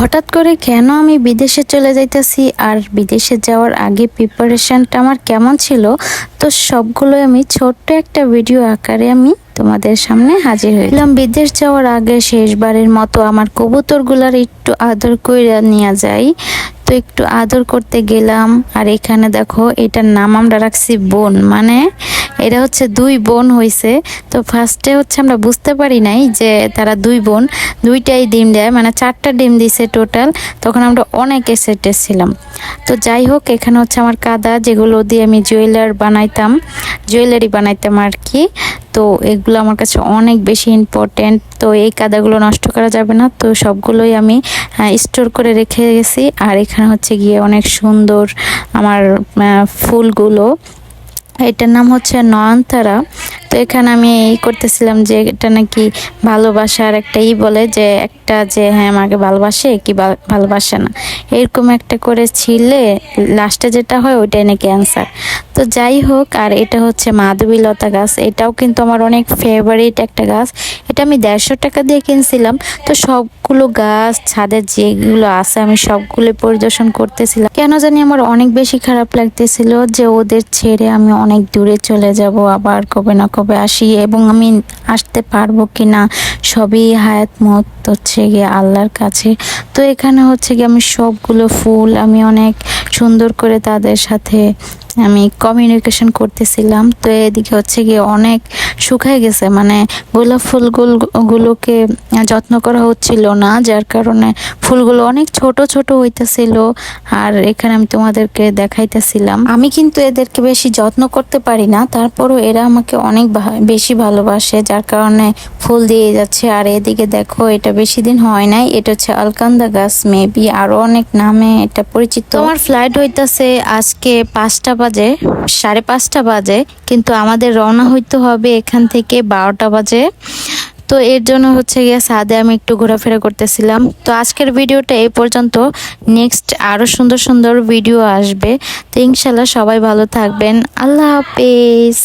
হঠাৎ করে কেন আমি বিদেশে চলে যাইতেছি আর বিদেশে যাওয়ার আগে প্রিপারেশনটা আমার কেমন ছিল, তো সবগুলো আমি ছোট্ট একটা ভিডিও আকারে আমি তোমাদের সামনে হাজির হইলাম। বিদেশ যাওয়ার আগে শেষবারের মতো আমার কবুতরগুলার একটু আদর করে নিয়ে যাই। তো একটু আদর করতে গেলাম, আর এখানে দেখো এটার নাম আমরা রাখছি বোন মানে এটা হচ্ছে দুই বোন হয়েছে তো ফার্স্টে হচ্ছে আমরা বুঝতে পারি নাই যে তারা দুই বোন, দুইটাই ডিম দেয় মানে চারটা ডিম দিছে টোটাল তখন আমরা অনেক এসেটে ছিলাম। তো যাই হোক, এখানে হচ্ছে আমার কাদা, যেগুলো দিয়ে আমি জুয়েলার বানাইতাম জুয়েলারি বানাইতাম আর কি তো এগুলো আমার কাছে অনেক বেশি ইম্পর্টেন্ট তো এই কাদাগুলো নষ্ট করা যাবে না। তো সবগুলোই আমি স্টোর করে রেখে গেছি। আর এখানে হচ্ছে গিয়ে অনেক সুন্দর আমার ফুলগুলো। এটার নাম হচ্ছে নয়নতারা। তো এখানে আমি এই করতেছিলাম যে এটা নাকি ভালোবাসার একটা ই বলে যে একটা যে হ্যাঁ আমাকে ভালোবাসে, কি ভাল- ভালোবাসে না। এরকম একটা করে ছিলে লাস্টে যেটা হয় ওইটাই নাকি অ্যান্সার তো যাই হোক, আর এটা হচ্ছে মাধবীলতা গাছ। এটাও কিন্তু আমার অনেক ফেভারিট একটা গাছ। এটা আমি দেড়শো টাকা দিয়ে কিনছিলাম। তো সবগুলো গাছ, ছাদের যেগুলো আছে, আমি সবগুলো পরিদর্শন করতেছিলাম। কেন জানি আমার অনেক বেশি খারাপ লাগতেছিল যে ওদের ছেড়ে আমি অনেক দূরে চলে যাব। আবার কবে না কবে আসি এবং আমি আসতে পারব কি না সবই হায়াত মত হচ্ছে গিয়ে আল্লাহর কাছে। তো এখানে হচ্ছে গিয়ে আমি সবগুলো ফুল আমি অনেক সুন্দর করে তাদের সাথে আমি কমিউনিকেশন করতেছিলাম। তো এদিকে হচ্ছে গিয়ে অনেক শুকায় গেছে। মানে গোলাপ ফুলগুলো, গুলোকে যত্ন করা হচ্ছিল না, যার কারণে ফুলগুলো অনেক ছোট ছোট হইতেছিল। আর এখানে আমি তোমাদেরকে দেখাইতেছিলাম। আমি কিন্তু এদেরকে বেশি যত্ন করতে পারি না। তারপরও এরা আমাকে অনেক বেশি ভালোবাসে, যার কারণে ফুল দিয়ে যাচ্ছে। আর এদিকে দেখো, এটা বেশি দিন হয় নাই। এটা হচ্ছে আলকান্দা গাছ মেবি আরও অনেক নামে এটা পরিচিত। আমার ফ্লাইট হইতাছে আজকে পাঁচটা বাজে, সাড়ে পাঁচটা বাজে, কিন্তু আমাদের রওনা হইতে হবে এখান থেকে বারোটা বাজে। তো এর জন্য হচ্ছে গিয়ে সাদে আমি একটু ঘোরাফেরা করতেছিলাম। তো আজকের ভিডিওটা এই পর্যন্ত। নেক্সট আরও সুন্দর সুন্দর ভিডিও আসবে। তো ইনশাল্লাহ সবাই ভালো থাকবেন। আল্লাহ হাফেজ।